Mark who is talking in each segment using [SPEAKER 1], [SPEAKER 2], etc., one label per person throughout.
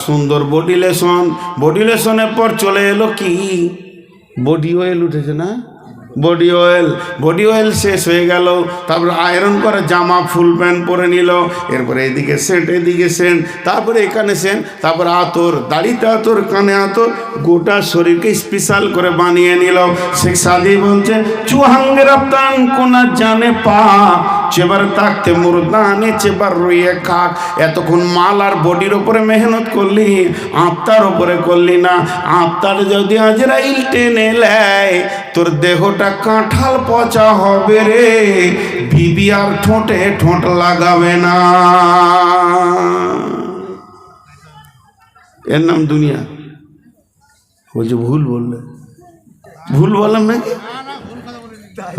[SPEAKER 1] সুন্দর body lesson body লেসনের পর চলে এলো কি? বডিও এল উঠেছে না? বডি অয়েল বডি অয়েল শেষ হয়ে গেল। তারপরে আয়রন করে জামা, ফুল প্যান্ট পরে নিল। এরপরে এদিকে সেন্ট এদিকে সেন্ট, তারপরে এখানে সেন্ট, তারপরে আতর, দাড়িতে আতর, কানে আতর, গোটা শরীরকে স্পেশাল করে বানিয়ে নিল। শেখ সাদি বলছে চুহাঙ্গে রপ্তান, কোনা জানে পা চেবার তাকতে মুরদানে চেবার রইয়ে খাক। এতক্ষণ মাল আর বডির ওপরে মেহনত করলি, আত্মার ওপরে করলি না। আত্মার যদি আজরাইল টেনে নেয়, তোর দেহটা কাঁঠাল পচা হবে রে। বিবি আর ঠোঁটে ঠোঁট লাগাবে না। এর নাম দুনিয়া। বলছে, ভুল বললে। ভুল বললাম নাকি?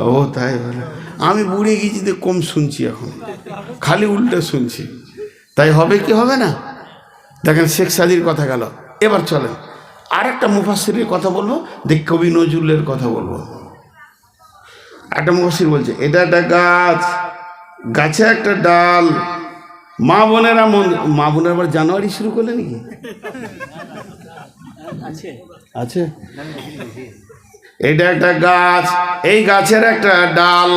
[SPEAKER 1] ও, তাই বলে। আমি বুড়ে গেছি তো কম শুনছি এখন। খালি উল্টে শুনছি। তাই হবে কি হবে না? দেখেন, শেখ সাদির কথা গেল। এবার চলেন। আর একটা মুফাসিরের কথা বলব, দেখ কবি নজরুলের কথা বলব। একটা মুফাসির বলছে এটা একটা গাছ গাছে একটা ডাল। মা বোনেরা মন মা বোনের আবার জানুয়ারি শুরু করলে নাকি? আছে। এটা একটা গাছ এই গাছের একটা ডাল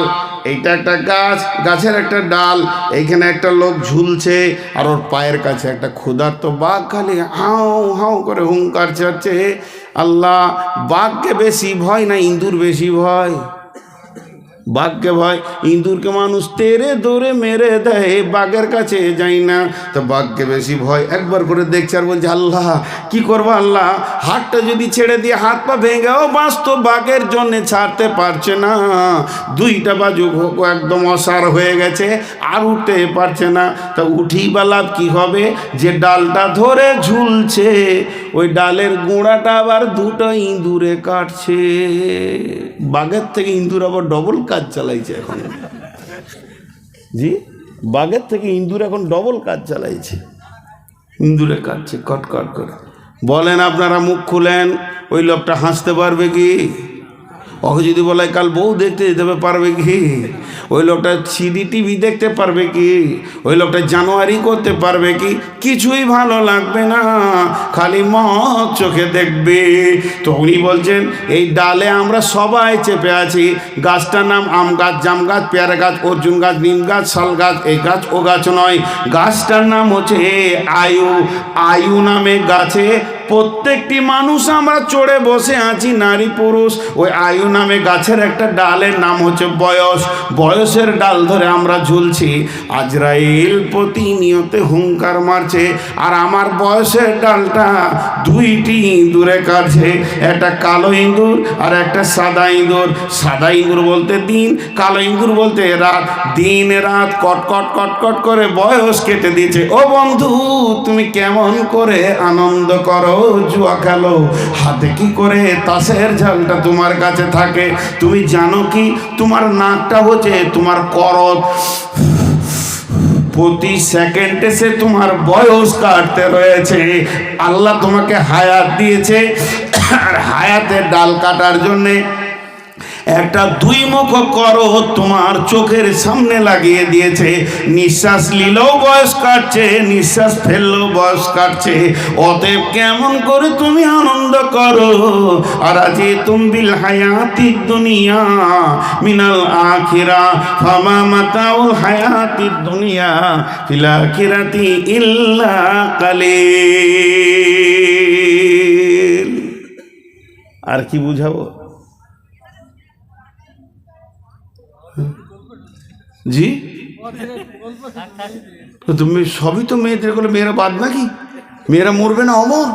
[SPEAKER 1] এইটা একটা গাছ গাছের একটা ডাল এইখানে একটা লোক ঝুলছে আর ওর পায়ের কাছে একটা ক্ষুধার্ত বাঘ খালি হাও হাও করে হুঙ্কার ছাড়ছে। আল্লাহ বাঘকে বেশি ভয় না ইঁদুর বেশি ভয়? বাঘকে ভয়, ইঁদুরকে মানুষ তেরে দৌড়ে মেরে দেয়, বাঘের কাছে যাই না। তো বাঘকে বেশি ভয়, একবার করে দেখছে আর বলছে, আল্লাহ, কি করব আল্লাহ? হাতটা যদি ছেড়ে দিয়ে হাত পা ভেঙেও বাঁচতো বাঘের জন্যে ছাড়তে পারছে না। দুইটা বাজু একদম অসার হয়ে গেছে, আর উঠতে পারছে না। তা উঠি বা লাভ কী হবে? যে ডালটা ধরে ঝুলছে, ওই ডালের গোড়াটা আবার দুটো ইঁদুরে কাটছে। বাঘের থেকে ইঁদুর আবার ডবল কাজ চালাইছে এখন। জি? বাঘের থেকে ইন্দুর এখন ডবল কাজ চালাইছে। ইন্দুরে কাটছে কট কট করে। বলেন আপনারা মুখ খুলেন ওই লোকটা হাসতে পারবে কি? ওকে যদি বলে, কাল বউ দেখতে যেতে পারবে কি? ওই লোকটা সিডি টিভি দেখতে পারবে কি? ওই লোকটা জানুয়ারি করতে পারবে কি? কিছুই ভালো লাগবে না, খালি মত চোখে দেখবে। তো উনি বলছেন, এই ডালে আমরা সবাই চেপে আছি। গাছটার নাম আম গাছ, জাম গাছ, পেয়ারা গাছ, অর্জুন গাছ, নিম গাছ, শাল গাছ, এই গাছ ও গাছ নয়। গাছটার নাম হচ্ছে আয়ু। আয়ু নামে গাছে প্রত্যেকটি মানুষ আমরা চড়ে বসে আছি, নারী পুরুষ। ওই আয়ু নামে গাছের একটা ডালের নাম হচ্ছে বয়স। বয়সের ডাল ধরে আমরা ঝুলছি। আজরাইল প্রতিনিয়তে হুঙ্কার মারছে। আর আমার বয়সের ডালটা দুইটি ইঁদুরে কাটছে। একটা কালো ইঁদুর আর একটা সাদা ইঁদুর। সাদা ইঁদুর বলতে দিন, কালো ইঁদুর বলতে রাত। দিন, রাত কট কট কট কট করে বয়স কেটে দিয়েছে। ও বন্ধু, তুমি কেমন করে আনন্দ করো? জুয়া খেলো হাতে কি করে তাসের ঝালটা তোমার কাছে থাকে? তুমি জানো কি? তোমার নাকটা হচ্ছে তোমার করত। প্রতি সেকেন্ডে সে তোমার বয়স কাটতে রয়েছে। আল্লাহ তোমাকে হায়াত দিয়েছে। আর হায়াতের ডাল কাটার জন্যে একটা দুই মুখ করো তোমার চোখের সামনে লাগিয়ে দিয়েছে। নিঃশ্বাস নিলেও বয়স কাটছে, নিঃশ্বাস ফেললেও বয়স কাটছে। অতএব কেমন করে তুমি আনন্দ করো? আর আজি তুমবিল হায়াতি দুনিয়া মিনাল আখিরা, ফামা মাতাউল হায়াতি দুনিয়া ফিল আখিরাতি ইল্লা কালিল। আর কি বুঝাবো? জি? তুমি সবই তো মেয়েদের করলে মেয়েরা বাদ নাকি? মেয়েরা মরবে না, অমর?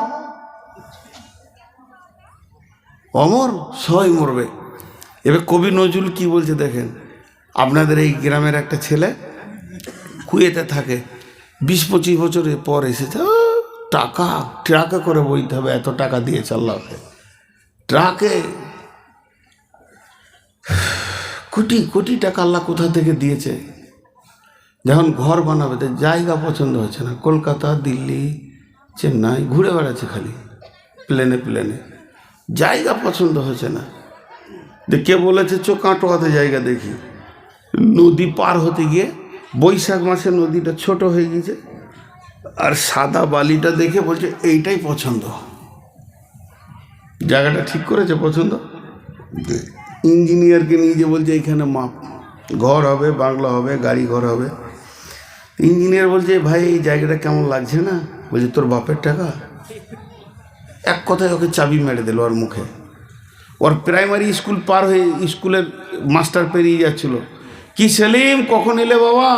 [SPEAKER 1] অমর? সবাই মরবে। এবার কবি নজরুল কি বলছে দেখেন? আপনাদের এই গ্রামের একটা ছেলে কুয়েতে থাকে, বিশ পঁচিশ বছরের পর এসেছে টাকা, ট্রাকে করে বইতে হবে, এত টাকা দিয়ে আল্লাহকে। ট্রাকে কোটি কোটি টাকা আল্লাহ কোথা থেকে দিয়েছে? যখন ঘর বানাবে তো জায়গা পছন্দ হচ্ছে না। কলকাতা, দিল্লি, চেন্নাই ঘুরে বেড়াচ্ছে খালি, প্লেনে প্লেনে। জায়গা পছন্দ হচ্ছে না। যে কে বলেছে চো কাটোয়াতে জায়গা দেখি। নদী পার হতে গিয়ে বৈশাখ মাসে নদীটা ছোট হয়ে গেছে আর সাদা বালিটা দেখে বলছে, এইটাই পছন্দ। জায়গাটা ঠিক করেছে, পছন্দ? ইঞ্জিনিয়ারকে নিয়ে যে বলছে, এখানে মাপ, ঘর হবে, বাংলা হবে, গাড়ি ঘর হবে। ইঞ্জিনিয়ার বলছে, ভাই, এই জায়গাটা কেমন লাগছে না? বলছে, তোর বাপের টাকা? এক কথায় ওকে চাবি মেরে দিল ওর মুখে। ওর প্রাইমারি স্কুল পার হয়ে স্কুলের মাস্টার পেরিয়ে যাচ্ছিল। কি সেলিম, কখন এলে বাবা?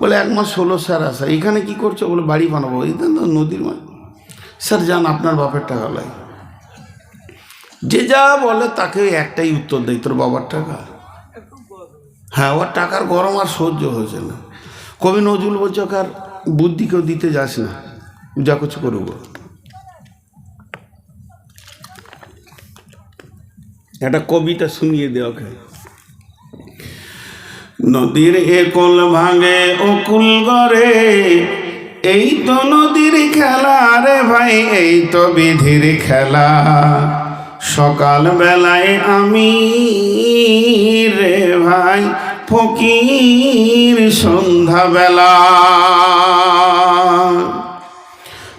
[SPEAKER 1] বলে, এক মাস হলো স্যার আসা, এখানে কি করছ? বলে, বাড়ি বানাবো। এই তো নদীর মাছ স্যার, যান, আপনার বাপের টাকা লাগে। যে যা বলে তাকে একটাই উত্তর দেয় তোর বাবার টাকা। হ্যাঁ ওর টাকার গরম আর সহ্য হয়েছে না। কবি নজরুল বলছে, ওকে আর বুদ্ধি কেউ দিতে যাস না। যা কিছু করব একটা কবিতা শুনিয়ে দে ওকে। নদীর একল ভাঙে অকুল গড়ে, এই তো নদীর খেলা রে ভাই, এই তো বিধির খেলা। সকাল বেলায় আমি রে ভাই ফকির সন্ধ্যা বেলা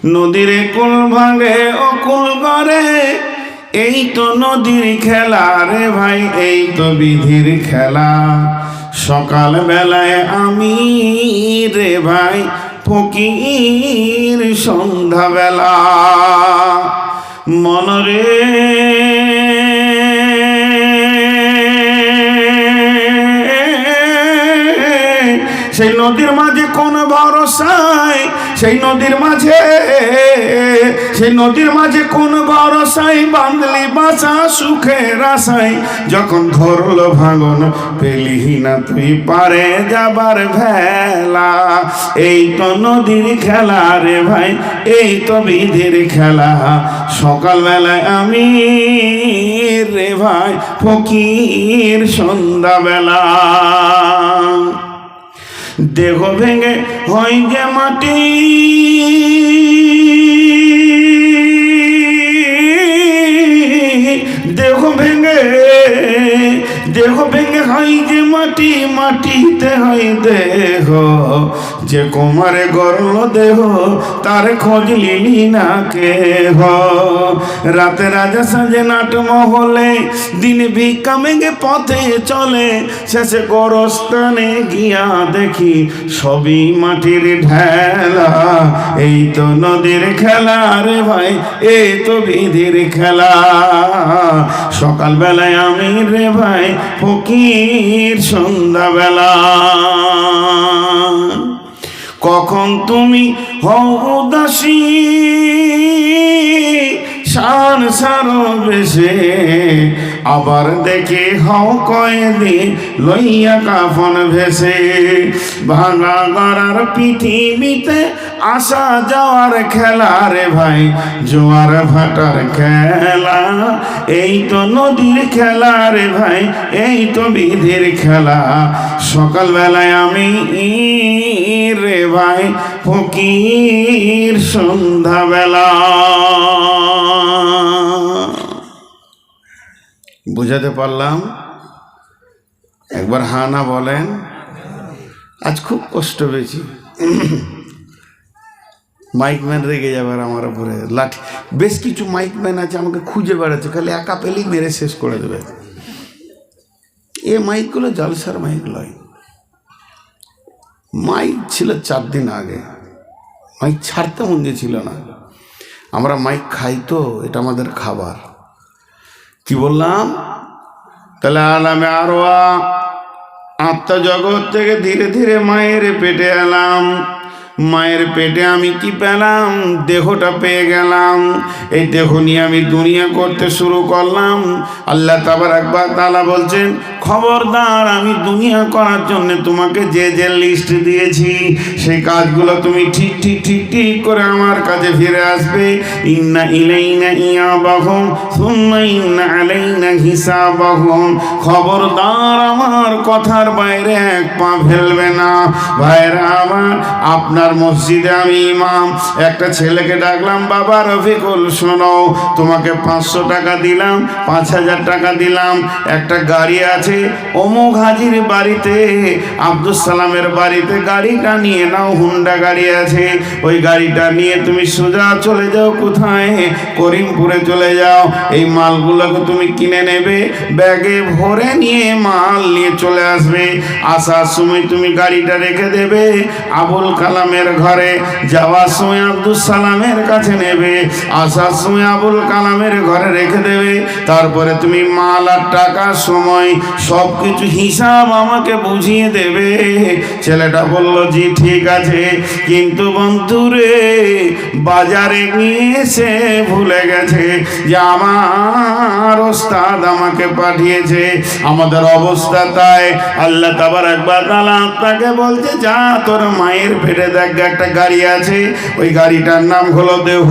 [SPEAKER 1] নদীর কুল ভাঙে অকুল গড়ে, এই তো নদীর খেলা রে ভাই, এই তো বিধির খেলা। সকাল বেলায় আমি রে ভাই ফকির সন্ধ্যা বেলা মনরে। সেই নদীর মাঝে কোন ভরসায় সেই নদীর মাঝে, সেই নদীর মাঝে কোন ভরসায় বাঁধলি বাঁচা সুখের আশায়। যখন ধরলো ভাঙন, পেলি না তুই পারে যাবার ভেলা। এই তো নদীর খেলা রে ভাই, এই তো বিধির খেলা। সকালবেলায় আমি রে ভাই, ফকির সন্ধ্যাবেলা। দেহ ভেঙে হয় যে মাটি। দেহ ভেঙে দেহ ভেঙে হয় যে মাটি, মাটিতে হয় দেহ। যে কুমারে গরল দেহ, তার খোঁজ লিলি না কেহ। রাতে রাজা সাজে নাট মহলে, দিন ভিক্ষা মেঘে পথে চলে। শেষে গরস্থানে গিয়া দেখি সবই মাটির ঢেলা। এই তো নদীর খেলা রে ভাই এই তো বিধির খেলা। সকালবেলায় আমি রে ভাই, ফকির সন্ধ্যাবেলা। কখন তুমি হও উদাসী? সার সার বেশে। আবার দেখে হও কয়েদি লইয়া কাফন ভেসে। ভাঙা গড়ার পৃথিবীতে আসা যাওয়ার খেলা রে ভাই, জোয়ার ভাটার খেলা। এই তো নদীর খেলা রে ভাই, এই তো বিধির খেলা। সকালবেলায় আমি রে ভাই, ফকির সন্ধ্যাবেলা। বুঝাতে পারলাম। একবার হা না বলেন, আজ খুব কষ্ট পেয়েছি। মাইকম্যান রেগে যাবার আমার উপরে। লাঠি, বেশ কিছু মাইকম্যান আছে আমাকে খুঁজে বেড়াচ্ছে, খালি একা পেলেই মেরে শেষ করে দেবে। এ মাইকগুলো জলসার মাইক নয়। মাইক ছিল চার দিন আগে। মাইক ছাড়তে মন ছিল না। আমরা মাইক খাই তো, এটা আমাদের খাবার। কি বললাম? তাহলে আলামে আরও আত্মজগৎ থেকে ধীরে ধীরে মায়ের পেটে এলাম। মায়ের পেটে আমি কি পেলাম? দেহটা পেয়ে গেলাম। এই দেহ নিয়ে আমি দুনিয়া করতে শুরু করলাম। আল্লাহ তাবার একবার তালা বলছেন, খবরদার, আমি দুনিয়া করার জন্য তোমাকে যে যে লিস্ট দিয়েছি, সেই কাজগুলো তুমি ঠিক ঠিক ঠিক ঠিক করে আমার কাছে ফিরে আসবে। ইন্না ইলাইনা ইয়া বাহম সুন্না ইন্না আলাইনা হিসাবাহম। খবরদার, আমার কথার বাইরে এক পা ফেলবে না। ভাইরা, আমার আপনার আপনার মসজিদে আমি ইমাম। একটা ছেলেকে ডাকলাম, বাবা রফিকুল, শোনো, তোমাকে পাঁচশো টাকা দিলাম, পাঁচ হাজার টাকা দিলাম। একটা গাড়ি আছে, অমুক হাজির বাড়িতে আব্দুল সালামের বাড়িতে গাড়িটা নিয়ে নাও, হুন্ডা গাড়ি আছে। ওই গাড়িটা নিয়ে তুমি সোজা চলে যাও, কোথায়? করিমপুরে চলে যাও। এই মালগুলোকে তুমি কিনে নেবে, ব্যাগে ভরে নিয়ে মাল নিয়ে চলে আসবে। আসার সময় তুমি গাড়িটা রেখে দেবে। আবুল কালামের ঘরে যাওয়ার সময় আব্দুল সালামের কাছে নেবে আসার সময় আবুল কালামের ঘরে রেখে দেবে। তারপরে তুমি মাল আর টাকার সময় সব কিছু হিসাব আমাকে বুঝিয়ে দেবে। ছেলেটা বলল, জি, ঠিক আছে। কিন্তু বন্ধুরে বাজারে নিয়ে এসে ভুলে গেছে যে আমার ওস্তাদ আমাকে পাঠিয়েছে। আমাদের অবস্থা তাই। আল্লাহ তাবার একবার তালা তাকে বলছে, যা তোর মায়ের পেটে দেখ একটা গাড়ি আছে, ওই গাড়িটার নাম হলো দেহ।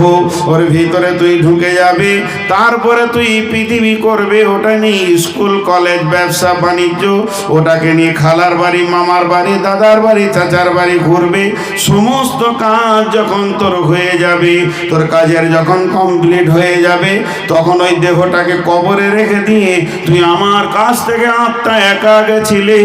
[SPEAKER 1] ওর ভিতরে তুই ঢুকে যাবে, তারপরে তুই পৃথিবী করবে, ওটা নিয়ে স্কুল, কলেজ, ব্যবসা, বাণিজ্য, ওটাকে নিয়ে খালার বাড়ি, মামার বাড়ি, দাদার বাড়ি, চাচার বাড়ি ঘুরবে। সমস্ত কাজ যখন তোর হয়ে যাবে, তোর কাজের যখন কমপ্লিট হয়ে যাবে, তখন ওই দেহটাকে কবরে রেখে দিয়ে তুই আমার কাছ থেকে আত্মা একা গেছিলে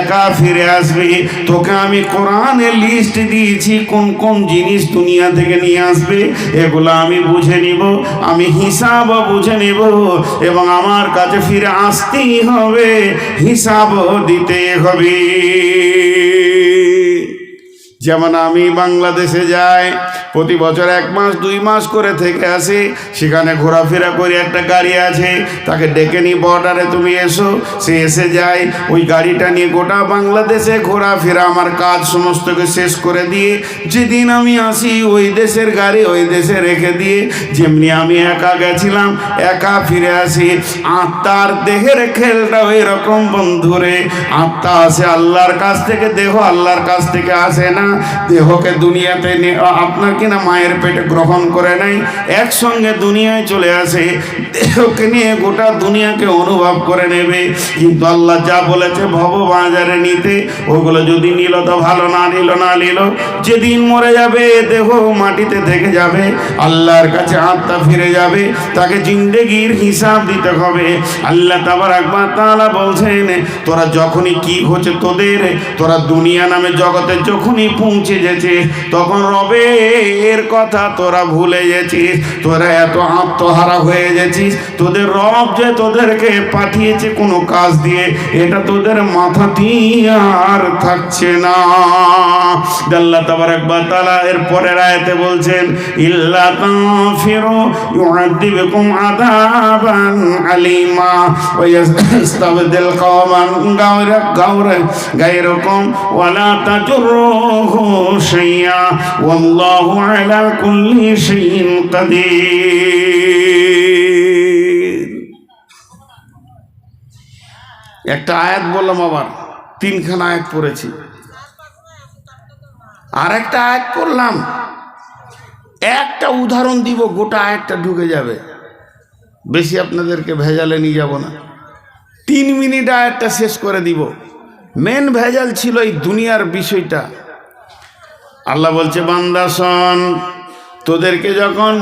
[SPEAKER 1] একা ফিরে আসবে। তোকে আমি কোরআনে লিস্ট দিয়েছি, কোন কোন জিনিস দুনিয়া থেকে নিয়ে আসবে, এগুলো আমি বুঝে নিব, আমি হিসাব বুঝে নিব, এবং আমার কাছে ফিরে আসতেই হবে, হিসাব দিতে হবে। যেমন আমি বাংলাদেশে যাই, প্রতি বছর এক মাস, দুই মাস করে থেকে আসি, সেখানে ঘোরাফেরা করে, একটা গাড়ি আছে, তাকে ডেকে নিই, বর্ডারে তুমি এসো, সে এসে যায়, ওই গাড়িটা নিয়ে গোটা বাংলাদেশে ঘোরাফেরা, আমার কাজ সমস্তকে শেষ করে দিয়ে, যেদিন আমি আসি, ওই দেশের গাড়ি, ওই দেশে রেখে দিয়ে, যেমনি আমি একা গেছিলাম, একা ফিরে আসি, আত্মার দেহের খেলটা ওই রকম বন্ধুরে, আত্মা আসে আল্লাহর কাছ থেকে, দেহ আল্লাহর কাছ থেকে আসে না দেহকে দুনিয়াতে আপনার কিনা মায়ের পেটে গ্রহণ করে নাই একসঙ্গে দুনিয়ায় চলে আসে দেহকে নিয়ে গোটা দুনিয়াকে অনুভব করে নেবে। কিন্তু আল্লাহ যা বলেছে ভব বাজারে নিতে। ওগুলো যদি নিল তো ভালো, না নিল না নিল, যেদিন মরে যাবে, দেহ মাটিতে থেকে যাবে। আল্লাহর কাছে আত্মা ফিরে যাবে, তাকে জিন্দেগির হিসাব দিতে হবে। আল্লাহ তাবার একবার তালা বলছেন, তোরা যখনই কি হচ্ছে তোদের, তোরা দুনিয়া নামে জগতে যখনই পৌঁছে গেছে তখন রবের কথা তোরা ভুলে গেছিস। তোরা এত আত্মহারা হয়ে গেছিস তোদের রব যে তোদেরকে পাঠিয়েছে কোনো কাজ দিয়ে, এটা তোদের মাথাতেই আর থাকছে না। তাবার একবার তালা এর পরের আয়াতে বলছেন, ইল্লা তাফিরু ইউআযিবুকুম আযাবান আলিমা ওয়া কওমান ওয়ালা তাজুরুহু শাইয়া ওয়াল্লাহু আলা কুল্লি শাইইন কাদির। একটা আয়াত বললাম আবার, তিনখানা আয়াত পড়েছি। আর একটা আয়াত করলাম, একটা উদাহরণ দিব, গোটা আয়াতটা ঢুকে যাবে। বেশি আপনাদেরকে ভেজালে নিয়ে যাব না। তিন মিনিট আয়াতটা শেষ করে দিব। মেন ভেজাল ছিল এই দুনিয়ার বিষয়টা। আল্লাহ বলছে বান্দাসন তোদেরকে যখন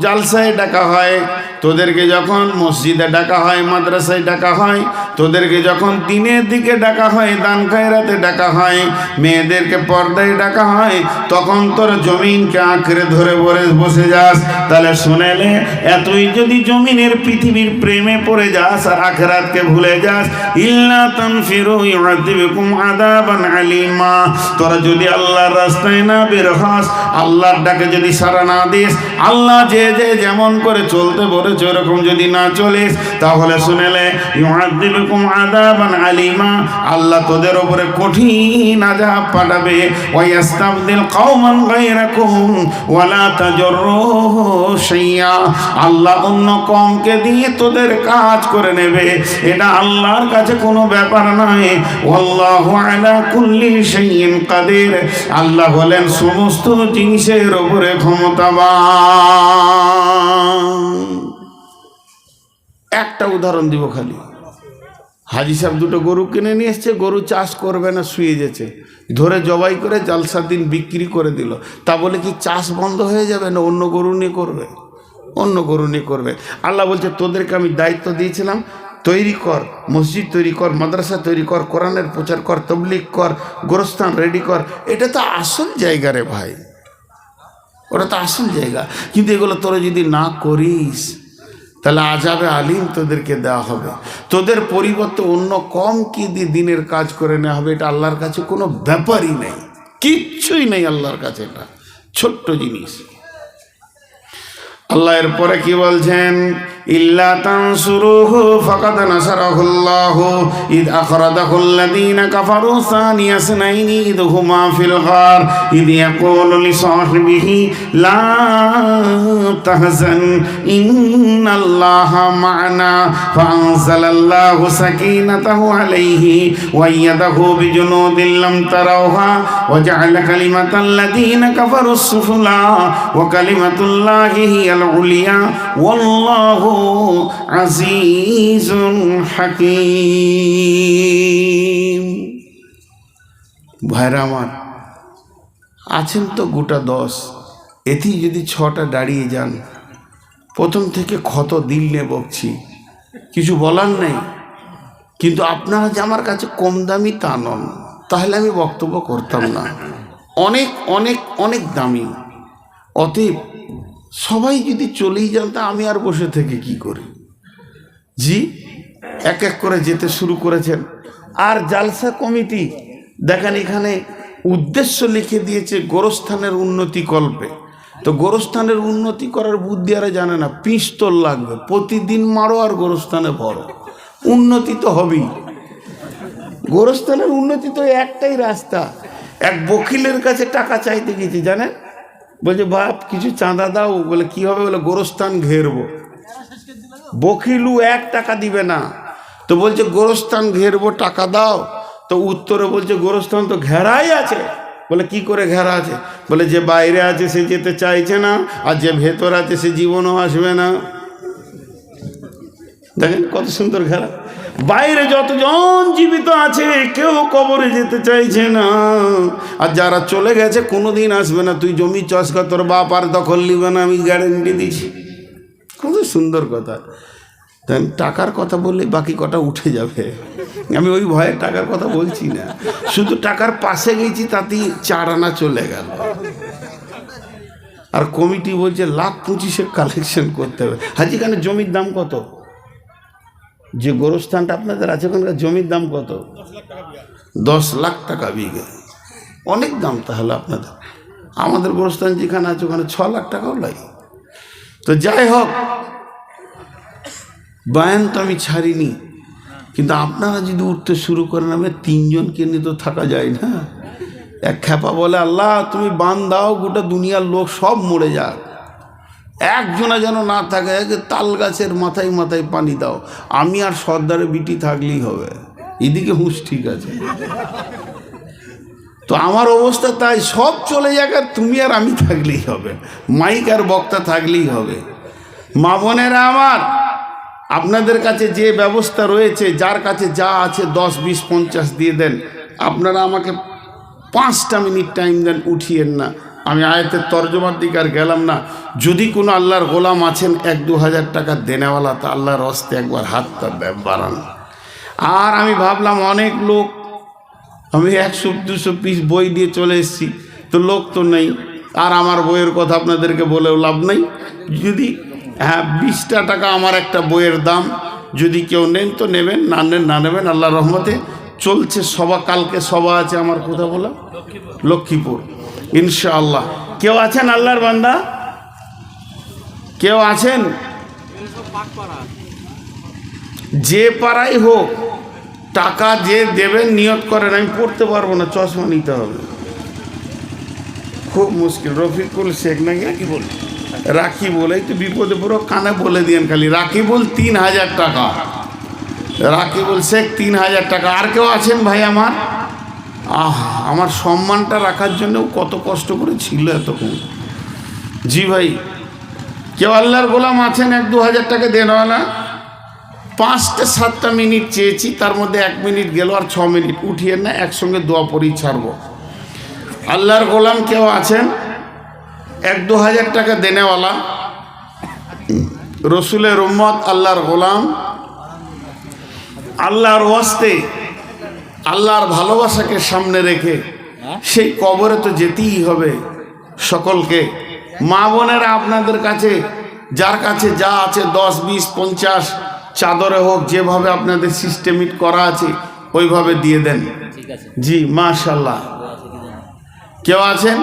[SPEAKER 1] জালসায় ডাকা হয় তোদেরকে যখন মসজিদে ডাকা হয়, মাদ্রাসায় ডাকা হয়, তোদেরকে যখন দিনের দিকে ডাকা হয়, দান খায়রাতে ডাকা হয়, মেয়েদেরকে পর্দায় ডাকা হয়, তখন তোর জমিনকে আঁকড়ে ধরে বরে বসে যাস। তাহলে শুনেলে এতই যদি জমিনের পৃথিবীর প্রেমে পড়ে যাস আর আখরাতকে ভুলে যাস, ইল্লা তানফিরু ইউআযিবুকুম আযাবান আলিমা। তোরা যদি আল্লাহর রাস্তায় না বের হস, আল্লাহর ডাকে যদি সারা না দিস, আল্লাহ যে যে যেমন করে চলতে বলেছে ওরকম যদি না চলিস, তাহলে শুনেলে আলিমা। আল্লাহ তোদের উপরে কঠিন আযাব পাঠাবে। আল্লাহ অন্য কমকে দিয়ে তোদের কাজ করে নেবে। এটা আল্লাহর কাছে কোনো ব্যাপার নয়। আল্লাহু আলা কুল্লি শাইইন আল্লাহ হলেন সমস্ত জিনিসের উপরে ক্ষমতাবান। একটা উদাহরণ দিব খালি। হাজি সাহেব দুটো গরু কিনে নিয়ে এসছে, গরু চাষ করবে না, শুয়ে যেছে ধরে জবাই করে জালসার দিন বিক্রি করে দিল। তা বলে কি চাষ বন্ধ হয়ে যাবে না অন্য গরু নিয়ে করবে? অন্য গরু নিয়ে করবে। আল্লাহ বলছে, তোদেরকে আমি দায়িত্ব দিয়েছিলাম, তৈরি কর, মসজিদ তৈরি কর, মাদ্রাসা তৈরি কর, কোরআনের প্রচার কর তবলিক কর, গোরস্থান রেডি কর। এটা তো আসল জায়গা রে ভাই। ওটা তো আসল জায়গা। কিন্তু এগুলো তোরা যদি না করিস তাহলে আজাবে আলিম তোদেরকে দেওয়া হবে। তোদের পরিবর্তে অন্য কম কি দিনের কাজ করে নেওয়া হবে, এটা আল্লাহর কাছে কোনো ব্যাপারই নেই। কিচ্ছুই নেই আল্লাহর কাছে এটা। ছোট্ট জিনিস। আল্লাহ এরপরে কি বলছেন? إلا تنصروه فقد نصره الله إذ أخرجه الذين كفروا ثاني اثنين إذ هما في الغار إذ يقول لصاحبه لا تحزن إن الله معنا فأنزل الله سكينته عليه وأيده بجنود لم تروها وجعل كلمة الذين كفروا السفلى وكلمة الله هي العليا والله আজিজুল হাকিম। ভাইরা আমার, আছেন তো গোটা দশ। এতেই যদি ছটা দাঁড়িয়ে যান, প্রথম থেকে ক্ষত দিল নে বকছি। কিছু বলার নেই। কিন্তু আপনারা যে আমার কাছে কম দামি তা নন, তাহলে আমি বক্তব্য করতাম না। অনেক অনেক অনেক দামি। অতএব সবাই যদি চলেই যান, তা আমি আর বসে থেকে কি করি? জি, এক এক করে যেতে শুরু করেছেন। আর জালসা কমিটি, দেখেন এখানে উদ্দেশ্য লিখে দিয়েছে গোরস্থানের উন্নতি কল্পে। তো গোরস্থানের উন্নতি করার বুদ্ধি আর জানে না, পিস্তল লাগবে। প্রতিদিন মারো আর গোরস্থানে ভরো। উন্নতি তো হবেই। গোরস্থানের উন্নতি তো একটাই রাস্তা। এক বকিলের কাছে টাকা চাইতে গেছি, জানেন? বলছে, বাপ, কিছু চাঁদা দাও। বলে, কি হবে? বলে, গোরস্থান ঘেরবো। বকিলু এক টাকা দিবে না। তো বলছে, গোরস্থান ঘেরবো, টাকা দাও। তো উত্তরে বলছে, গোরস্থান তো ঘেরাই আছে। বলে, কি করে ঘেরা আছে? বলে, যে বাইরে আছে, সে যেতে চাইছে না, আর যে ভেতর আছে, সে জীবনও আসবে না। দেখেন কত সুন্দর ঘেরা। বাইরে যতজন জীবিত আছে, কেউ কবরে যেতে চাইছে না। আর যারা চলে গেছে কোনো দিন আসবে না। তুই জমি চাষ কর, তোর বাপ আর দখল নিবে না, আমি গ্যারেন্টি দিচ্ছি। কত সুন্দর কথা। তাই টাকার কথা বললে বাকি কটা উঠে যাবে। আমি ওই ভয়ে টাকার কথা বলছি না। শুধু টাকার পাশে গেছি, তাতেই চার আনা চলে গেল। আর কমিটি বলছে, লাখ পঁচিশে কালেকশন করতে হবে। হাজিখানে জমির দাম কত? যে গোরস্থানটা আপনাদের আছে ওখানকার জমির দাম কত? দশ লাখ টাকা বিঘে। অনেক দাম তাহলে আপনাদের। আমাদের গোরস্থান যেখানে আছে ওখানে ছ লাখ টাকাও লাগে। তো যাই হোক, বায়ান তো আমি ছাড়িনি। কিন্তু আপনারা যদি উঠতে শুরু করেন আমি তিনজনকে নিয়ে তো থাকা যায় না। এক খ্যাপা বলে, আল্লাহ, তুমি বান দাও, গোটা দুনিয়ার লোক সব মরে যাক। একজনা যেন না থাকে তাল গাছের মাথায় মাথায় পানি দাও। আমি আর সর্দারে বিটি থাকলেই হবে। এদিকে হুঁশ ঠিক আছে। তো আমার অবস্থা তাই, সব চলে যাক আর তুমি আর আমি থাকলেই হবে। মাইক আর বক্তা থাকলেই হবে। মা বোনেরা আমার, আপনাদের কাছে যে ব্যবস্থা রয়েছে, যার কাছে যা আছে দশ, বিশ, পঞ্চাশ দিয়ে দেন। আপনারা আমাকে পাঁচটা মিনিট টাইম দেন, উঠিয়েন না। আমি আয়তের তর্জমার দিকে আর গেলাম না। যদি কোনো আল্লাহর গোলাম আছেন, এক দু হাজার টাকা দেনেওয়ালা, তা আল্লাহর হস্তে একবার হাতটা বাড়ান। আর আমি ভাবলাম অনেক লোক, আমি একশো, দুশো পিস বই দিয়ে চলে এসেছি, তো লোক তো নেই। আর আমার বইয়ের কথা আপনাদেরকে বলেও লাভ নেই। যদি হ্যাঁ বিশটা টাকা আমার একটা বইয়ের দাম, যদি কেউ নেন তো নেবেন, না নেন, না নেবেন আল্লাহ রহমতে চলছে সভা, কালকে সভা আছে আমার কথা বলা। লক্ষ্মীপুর। ইনশাআল্লাহ। কেউ আছেন আল্লাহর বান্দা? কেউ আছেন? যে পাড়াই হোক টাকা যে দেবেন নিয়ত করেন আমি পড়তে পারব না চশমা নিতে হবে। খুব মুশকিল। রফিকুল শেখ নাকি? কি বল। রাখি বলে একটু বিপদে পুরো কানে বলে দিয়েন খালি। রাকিবুল তিন হাজার টাকা। রাকিবুল শেখ তিন হাজার টাকা। আর কেউ আছেন ভাই আমার? আহ, আমার সম্মানটা রাখার জন্য কত কষ্ট করে ছিল এতক্ষণ। জি ভাই, কেউ আল্লাহর গোলাম আছেন এক দু হাজার টাকা দেনওয়ালা? পাঁচটা, সাতটা মিনিট চেয়েছি, তার মধ্যে এক মিনিট গেল আর ছ মিনিট। উঠিয়ে না, একসঙ্গে দোয়া পরি ছাড়বো। আল্লাহর গোলাম কেউ আছেন? এক দু হাজার টাকা দেনেওয়ালা? রসুলের উম্মত আল্লাহর গোলাম। আল্লাহর ওয়াস্তে আল্লাহর ভালোবাসাকে সামনে রেখে সেই কবরে তো যেতেই হবে সকলকে। মা বোনেরা আপনাদের কাছে যার কাছে যা আছে দশ বিশ পঞ্চাশ চাদরে হোক যেভাবে আপনাদের সিস্টেমিক করা আছে ওইভাবে দিয়ে দেন। জি মাশাল্লাহ কেউ আছেন?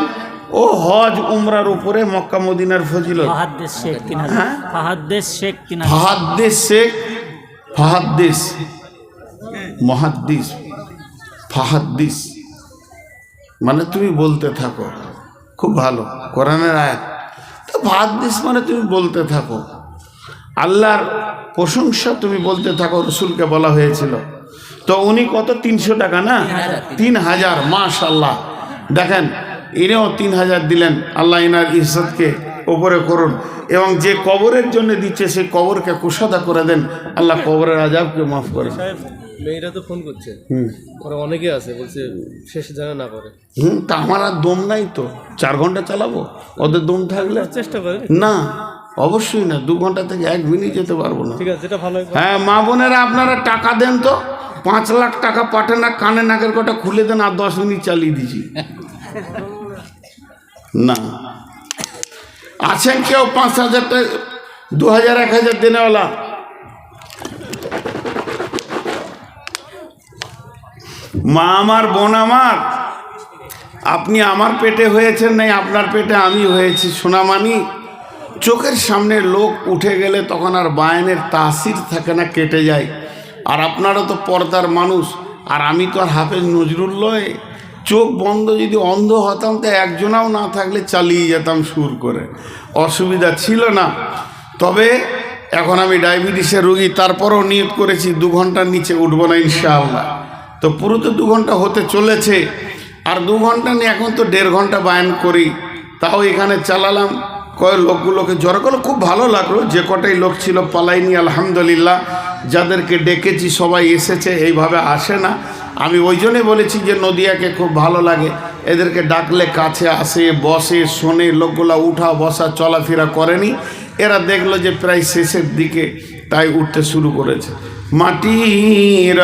[SPEAKER 1] ও হজ উমরার উপরে মক্কা মদিনার ফজিলত।
[SPEAKER 2] ফাহাদ্দেশ শেখ
[SPEAKER 1] হ্যাঁ?
[SPEAKER 2] ফাহাদ্দেশ শেখ
[SPEAKER 1] মহাদ্দিস ফাহাদ্দিস মানে তুমি বলতে থাকো। খুব ভালো। কোরআনের আয়াত। তো ফাহাদ্দিস মানে তুমি বলতে থাকো। আল্লাহর প্রশংসা তুমি বলতে থাকো, রসুলকে বলা হয়েছিল। তো উনি কত? তিনশো টাকা না? তিন হাজার মাস আল্লাহ দেখেন, ইনিও তিন হাজার দিলেন। আল্লাহ ইনার ইজ্জতকে ওপরে করুন। এবং যে কবরের জন্য দিচ্ছে সেই কবরকে কুশাদা করে দেন। আল্লাহ কবরের আজাবকে মাফ করে।
[SPEAKER 3] সাহেব মেয়েরা তো ফোন করছে।
[SPEAKER 1] হুম।
[SPEAKER 3] ওরা অনেকে আছে বলছে শেষে যেন না করে।
[SPEAKER 1] হুম তা আমার আর দম নাই তো। চার ঘণ্টা চালাবো? ওদের দম থাকলে?
[SPEAKER 3] চেষ্টা করে।
[SPEAKER 1] না অবশ্যই না। দু ঘণ্টা থেকে এক মিনিট যেতে পারব না।
[SPEAKER 3] ঠিক আছে যেটা ভালো হ্যাঁ।
[SPEAKER 1] মা বোনেরা আপনারা টাকা দেন তো। পাঁচ লাখ টাকা পাঠান না কানে নাকের কটা খুলে দেন আর দশ মিনিট চালিয়ে দিছি না। আছেন কেউ পাঁচ হাজার টাকা দু হাজার, এক হাজার দিনেওয়ালা? মা আমার, বোন আমার, আপনি আমার পেটে হয়েছেন নাই, আপনার পেটে আমি হয়েছি সোনামানি চোখের সামনে লোক উঠে গেলে তখন আর বায়নের তাসির থাকে না, কেটে যায়। আর আপনারা তো পর্দার মানুষ, আর আমি তো আর হাফেজ নজরুল লয়। চোখ বন্ধ যদি অন্ধ হতাম, তো একজনাও না থাকলে চালিয়ে যেতাম সুর করে। অসুবিধা ছিল না। তবে এখন আমি ডায়াবেটিসের রুগী, তারপরও নিয়োগ করেছি, দু ঘণ্টার নিচে উঠবো না, ইনশাআল্লাহ। তো পুরো তো দু ঘণ্টা হতে চলেছে। আর দু ঘণ্টা নিয়ে এখন তো দেড় ঘণ্টা বায়ান করি। তাও এখানে চালালাম। কয় লোকগুলোকে জড়ো করল খুব ভালো লাগল। যে কটাই লোক ছিল, পালাইনি, আলহামদুলিল্লাহ। যাদেরকে ডেকেছি, সবাই এসেছে। এইভাবে আসে না। আমি ওই জন্যই বলেছি যে নদিয়াকে খুব ভালো লাগে। এদেরকে ডাকলে কাছে আসে, বসে, শোনে, লোকগুলা উঠা, বসা, চলাফেরা করেনি। এরা দেখল যে প্রায় শেষের দিকে তাই উঠতে শুরু করেছে। মাটির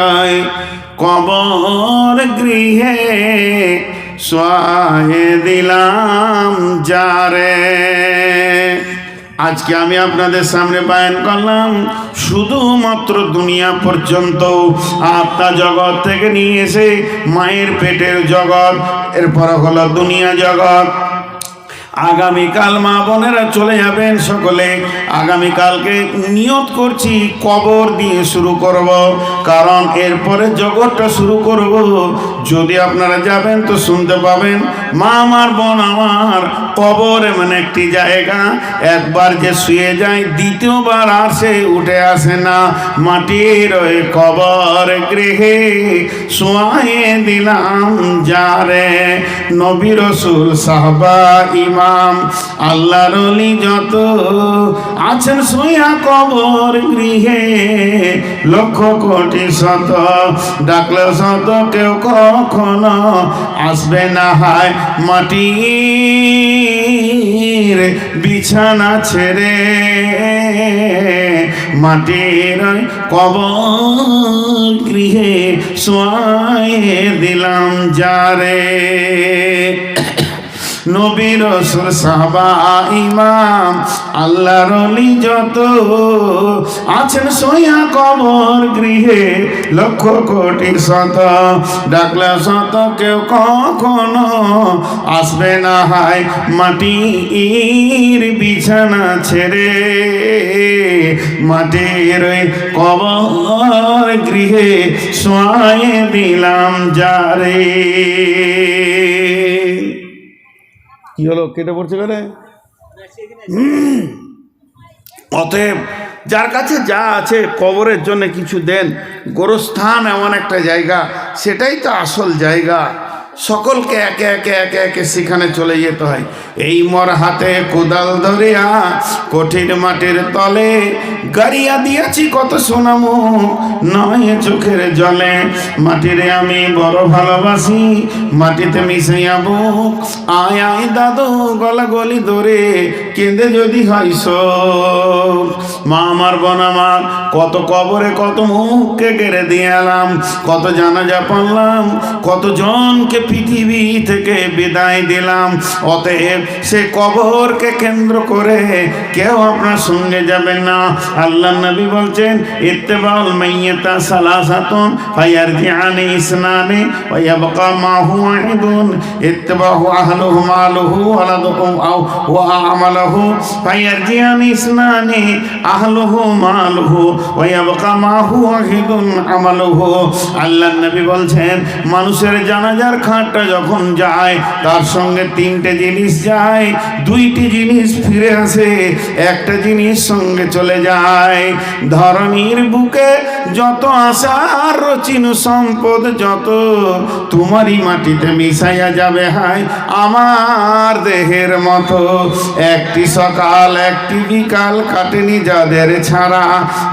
[SPEAKER 1] কবর গৃহে সোয়ে দিলাম যারে। আজকে আমি আপনাদের সামনে বায়ান করলাম, শুধুমাত্র দুনিয়া পর্যন্ত আত্মা জগৎ থেকে নিয়ে এসে মায়ের পেটের জগৎ, এরপর হলো দুনিয়া জগৎ। আগামীকাল মা বোনেরা চলে যাবেন সকলে। আগামীকালকে নিয়ত করছি, কবর দিয়ে শুরু করব। কারণ এরপরে জগৎটা শুরু করব। যদি আপনারা যাবেন তো শুনতে পাবেন, মা আমার বোন আমার কবর এমন একটি জায়গা। একবার যে শুয়ে যায়, দ্বিতীয়বার আসে উঠে আসে না। মাটির ওই কবর গৃহে শোয়ে দিলাম যারে। নবী সাহবা ইমাম আল্লাহর অলি যত আছেন সোয়া কবর গৃহে, লক্ষ কোটি শত ডাকলে শত কেউ কখনো আসবে না হায় মাটির বিছানা ছেড়ে। মাটির কবর গৃহে সোয়ে দিলাম যারে। নবী রসুল সাহবা ইমাম, আল্লাহর অলি যত আছেন সইয়া কবর গৃহে, লক্ষ কোটি শত, ডাকলে শত কেউ কখনো আসবে না হায় মাটির বিছানা ছেড়ে। মাটির কবর গৃহে সোয়ে দিলাম যারে। কি হলো? কেটে পড়ছে কেন অতএব, যার কাছে যা আছে কবরের জন্য কিছু দেন। গোরস্থান এমন একটা জায়গা, সেটাই তো আসল জায়গা। সকলকে একে একে একে একে সেখানে চলে যেতে হয়। এই মর হাতে কোদাল ধরিয়া কঠিন মাটির তলে গাড়িয়া দিয়েছি কত সোনামো, নয় চোখের জলে। মাটিরে আমি বড় ভালোবাসি, মাটিতে মিশাইয়া বুক। আয় আয় দাদু গলা গলি ধরে কেঁদে যদি হয় শোক। মা আমার বোন আমার, কত কবরে কত মুখকে কেড়ে দিয়ে এলাম, কত জানাজা পারলাম কত জনকে পৃথিবী থেকে বিদায় দিলাম। অতএব সে কবরকে কেন্দ্র করে কেউ আপনার সঙ্গে যাবেন না। আল্লাহ নবী বলছেন, ইত্তেবাউল মাইয়াতা সালাসাতুন ফায়ারজিআনি ইসনানি ওয়া ইয়াবকা মা হুয়া ওয়াহিদুন ইত্তেবাহু আহলুহু মালুহু ওয়ালাদুহু আও ওয়া আমালুহু ফায়ারজিআনি ইসনানি আহলুহু মালুহু ওয়া ইয়াবকা মা হুয়া ওয়াহিদুন আমালুহু। আল্লাহ নবী বলছেন, মানুষের জানাজার খাটটা যখন যায়, তার সঙ্গে তিনটে জিনিস যায়, দুইটি জিনিস ফিরে আসে, একটা জিনিস সঙ্গে চলে যায়। ধরনীর বুকে যত আশার, রচিন সম্পদ যত, তোমারই মাটিতে মিশাইয়া যাবে হাই আমার দেহের মতো। একটি সকাল, একটি বিকাল কাটেনি যাদের ছাড়া।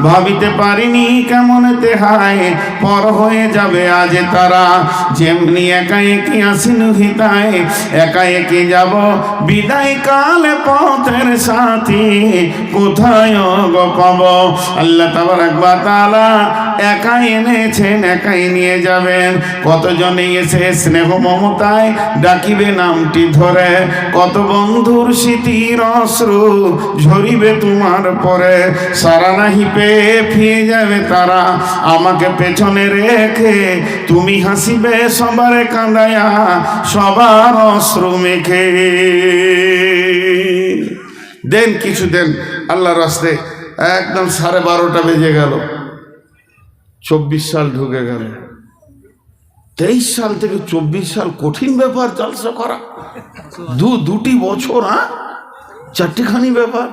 [SPEAKER 1] ভাবিতে পারিনি কেমন হায় পর হয়ে যাবে আজ তারা। যেমনি একা একই আসিনু হিতায় একা একই যাব। বিদায় কালে পথের সাথী, কোথায় গো পাব? আল্লাহ তাবার একবার তালা একাই এনেছেন, একাই নিয়ে যাবেন। কতজনে এসে স্নেহ মমতায় ডাকিবে নামটি ধরে? কত বন্ধুর স্মৃতির অশ্রু ঝরিবে তোমার পরে? সারা নাহি পেয়ে ফিরে যাবে তারা। আমাকে পেছনে রেখে তুমি হাসিবে, সবার কাঁদায়া সবার অশ্রু মেখে। দেন কিছু দেন আল্লাহ রাস্তে একদম সাড়ে বারোটা বেজে গেল। চব্বিশ সাল ঢুকে গেল। তেইশ সাল থেকে চব্বিশ সাল কঠিন ব্যাপার জলসা করা। দু, দুটি বছর হ্যাঁ? চারটিখানি ব্যাপার।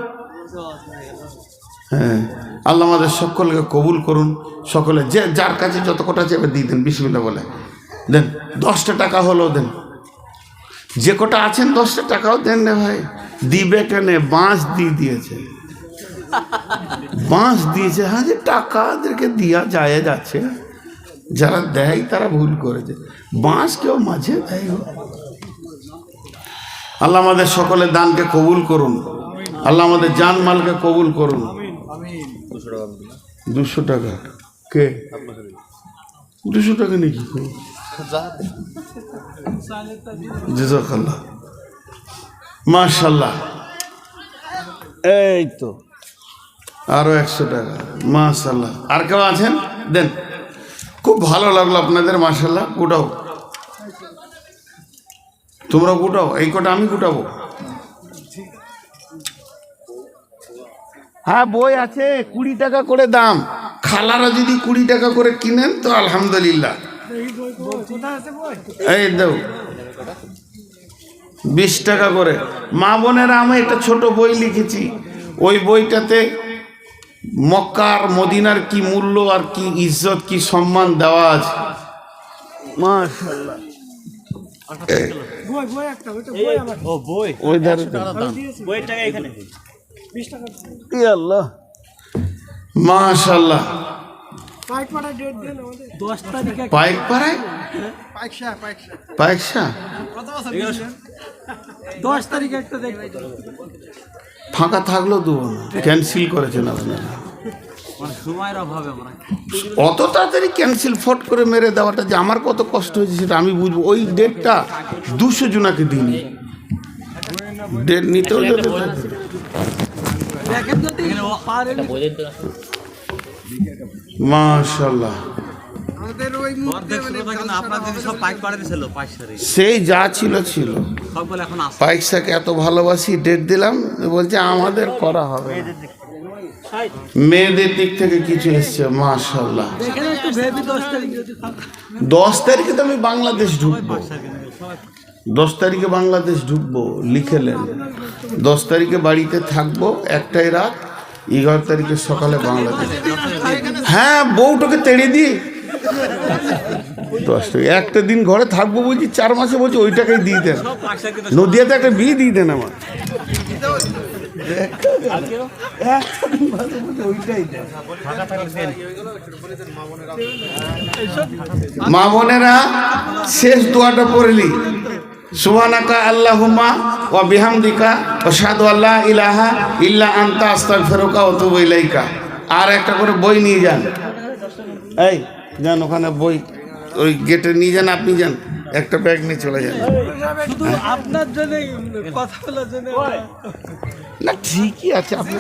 [SPEAKER 1] হ্যাঁ আল্লাহ আমাদের সকলকে কবুল করুন। সকলে যে, যার কাছে যত কটা চেপে দিয়ে দেন বিসমিল্লা বলে। দেন, দশটা টাকা হলো দেন। যে কটা আছেন দশটা টাকাও দেন রে ভাই। দিবে কেন? বাঁশ দিয়ে দিয়েছে। বাঁশ দিয়েছে হ্যাঁ যে টাকাদেরকে দিয়া যায় যাচ্ছে। যারা দেয় তারা ভুল করেছে। বাঁশ কেউ মাঝে দেয়। আল্লাহ আমাদের সকলের দানকে কবুল করুন। আল্লাহ আমাদের জান মালকে কবুল করুন। দুশো টাকা। কে? দুশো টাকা নাকি জাজাকাল্লাহ। মাশাল্লাহ
[SPEAKER 2] এই তো।
[SPEAKER 1] আরও একশো টাকা। মাশাল্লাহ আর কেউ আছেন? দেন। খুব ভালো লাগল আপনাদের মাশাল্লাহ গুটাও। তোমরা গুটাও। এই কটা আমি গুটাবো। হ্যাঁ বই আছে। কুড়ি টাকা করে দাম। খালারা যদি কুড়ি টাকা করে কিনেন, তো আলহামদুলিল্লাহ। এই দাও। বিশ টাকা করে। মা বোনেরা আমি একটা ছোট বই লিখেছি। ওই বইটাতে মক্কার মদিনার কি মূল্য আর কি ইজ্জত কি সম্মান দেওয়া আছে। মাশাআল্লাহ। পাইক পাড়ায় পাইকশা
[SPEAKER 2] দশ তারিখে একটা
[SPEAKER 1] ফাঁকা থাকলেও দেবো না ক্যান্সেল করেছেন আপনারা
[SPEAKER 2] মানে সময়ের অভাবে আমরা
[SPEAKER 1] অত তাড়াতাড়ি ক্যান্সেল ফট করে মেরে দেওয়াটা যে আমার কত কষ্ট হয়েছে সেটা আমি বুঝব। ওই ডেটটা দুশো জনাকে দিইনি। ডেট নিতেও যেতে
[SPEAKER 2] দেখেন
[SPEAKER 1] মাশাল্লাহ
[SPEAKER 2] পাইক পাইসারি
[SPEAKER 1] সেই যা ছিল ছিল।
[SPEAKER 2] সব বলে এখন আসে
[SPEAKER 1] পাইকসাকে এত ভালোবাসি ডেট দিলাম বলছে আমাদের করা হবে। মেয়েদের দিক থেকে কিছু এসছে মাশাল্লাহ
[SPEAKER 2] দশ তারিখে
[SPEAKER 1] তো আমি বাংলাদেশ ঢুকবো। দশ তারিখে বাংলাদেশ ঢুকবো লিখেলেন দশ তারিখে বাড়িতে থাকব একটাই রাত এগারো তারিখে সকালে বাংলাদেশ। হ্যাঁ বউটাকে তেড়ে দিই। দশ টাকা। একটা দিন ঘরে থাকব বলছি চার মাসে বলছি ওই টাকাই দিয়ে দেন। নদিয়াতে একটা বিয়ে দিয়ে দেন আমার। মা বোনেরা শেষ দোয়াটা পড়লি সুবহানাকা আল্লাহুম্মা ওয়া বিহামদিকা ওয়া শাহাদু আল্লা ইলাহা ইল্লা আনতা আস্তাগফিরুকা ওয়া আতুবু ইলাইকা। আর একটা করে বই নিয়ে যান। এই যান ওখানে বই ওই গেটে নিয়ে যান আপনি যান। একটা ব্যাগ নিয়ে চলে যান।
[SPEAKER 4] শুধু আপনার জন্য কথা বলার জন্য।
[SPEAKER 1] না ঠিকই আছে আপনি